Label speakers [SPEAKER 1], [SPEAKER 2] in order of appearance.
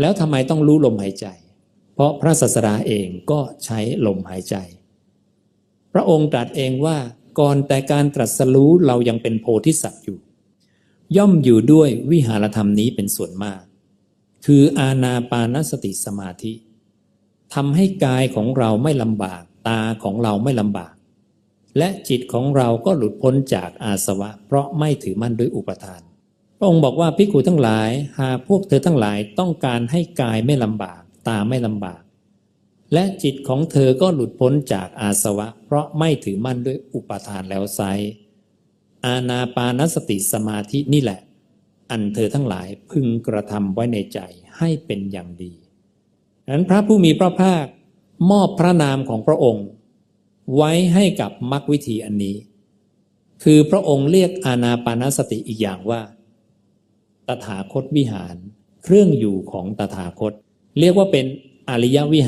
[SPEAKER 1] แล้วทำไมต้องรู้ลมหายใจ เพราะพระศาสดาเองก็ใช้ลมหายใจ พระองค์ตรัสเองว่าก่อนแต่การตรัสรู้เรายังเป็นโพธิสัตว์อยู่ ย่อมอยู่ด้วยวิหารธรรมนี้เป็นส่วนมาก คืออาณาปานสติสมาธิทำให้กายของเราไม่ลำบาก ตาของเราไม่ลำบาก และจิตของเราก็หลุดพ้นจากอาสวะ เพราะไม่ถือมั่นด้วยอุปทาน พระองค์บอกว่าภิกขุทั้งหลาย หาพวกเธอทั้งหลายต้องการให้กายไม่ลำบาก ตาไม่ลำบาก และจิตของเธอก็หลุดพ้นจากอาสวะ เพราะไม่ถือมั่นด้วยอุปทานแล้วไซอาณาปานสติสมาธินี่แหละ อันเธอทั้งหลายพึงกระทำไว้ในใจให้เป็นอย่างดีดังนั้นพระผู้มีพระภาคมอบพระนามของพระองค์ ไว้ให้กับมรรควิธีอันนี้ คือพระองค์เรียกอาณาปานสติอีกอย่างว่า ตถาคตวิหาร เครื่องอยู่ของตถาคต เรียกว่าเป็นอริยวิหาร